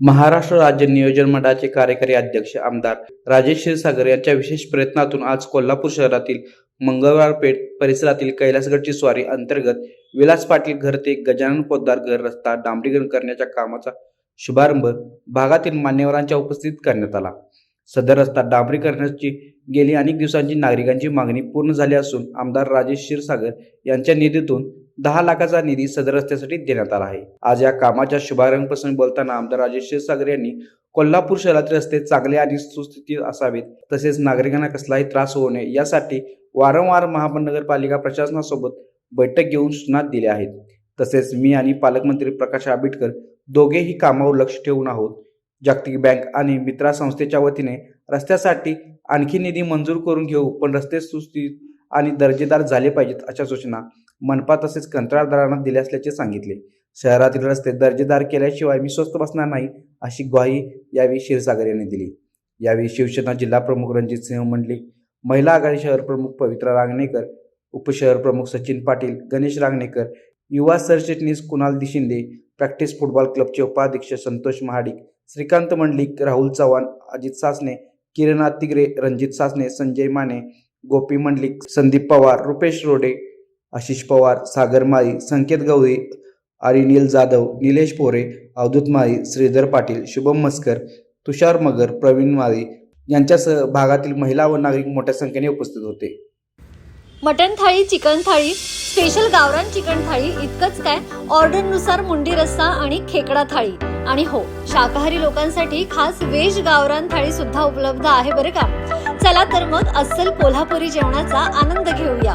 महाराष्ट्र राज्य नियोजन मंडळाचे कार्यकारी अध्यक्ष आमदार राजेश क्षीरसागर यांच्या विशेष प्रयत्नातून आज कोल्हापूर शहरातील मंगळवार पेठ परिसरातील कैलासगडची स्वारी अंतर्गत विलास पाटील घर ते गजानन पोद्दार घर रस्ता डांबरीकरण करण्याच्या कामाचा शुभारंभ भागातील मान्यवरांच्या उपस्थितीत करण्यात आला. सदर रस्ता डांबरीकरणाची गेली अनेक दिवसांची नागरिकांची मागणी पूर्ण झाली असून आमदार राजेश क्षीरसागर यांच्या निधीतून दहा लाखाचा निधी सदर रस्त्यासाठी देण्यात आला आहे. आज या कामाच्या शुभारंभ प्रसंगी बोलताना आमदार राजेश क्षीरसागर यांनी कोल्हापूर शहरातील रस्ते चांगले आणि सुस्थितीत असावेत तसेच नागरिकांना कसलाही त्रास होऊ नये यासाठी वारंवार महानगरपालिका प्रशासनासोबत बैठक घेऊन सूचना दिल्या आहेत. तसेच मी आणि पालकमंत्री प्रकाश आंबेडकर दोघेही कामावर लक्ष ठेवून आहोत. जागतिक बँक आणि मित्रा संस्थेच्या वतीने रस्त्यासाठी आणखी निधी मंजूर करून घेऊ पण रस्ते सुस्थित आणि दर्जेदार झाले पाहिजेत अशा सूचना मनपा तसेच कंत्राटदारांना दिले असल्याचे सांगितले. शहरातील रस्ते दर्जेदार केल्याशिवाय मी स्वस्त बसणार नाही अशी ग्वाही यावेळी क्षीरसागर यांनी दिली. यावेळी शिवसेना जिल्हा प्रमुख रणजित सिंह मंडलिक महिला आघाडी शहर प्रमुख पवित्रा रांगणेकर उपशहर प्रमुख सचिन पाटील गणेश रांगणेकर युवा सरचिटणीस कुणाल दिशिंदे प्रॅक्टिस फुटबॉल क्लबचे उपाध्यक्ष संतोष महाडिक श्रीकांत मंडलिक राहुल चव्हाण अजित सासने किरण तिगरे रणजित सासने संजय माने गोपी मंडलिक संदीप पवार रुपेश रोडे आशिष पवार सागर माळी संकेत गवळी अरिनील जाधव निलेश पोरे अवधूत माळी श्रीधर पाटील शुभम मस्कर तुषार मगर प्रवीण माळी यांच्यासह भागातील महिला व नागरिक मोठ्या संख्येने उपस्थित होते. Mutton thali chicken thali special गावरान चिकन थाळी इतकंच काय? ऑर्डरनुसार मुंडी रस्सा आणि खेकडा थाळी. आणि हो शाकाहारी लोकांसाठी खास वेज गावरान थाळी सुद्धा उपलब्ध आहे बरं का? चला तर मग अस्सल कोल्हापुरी जेवणाचा आनंद घेऊया.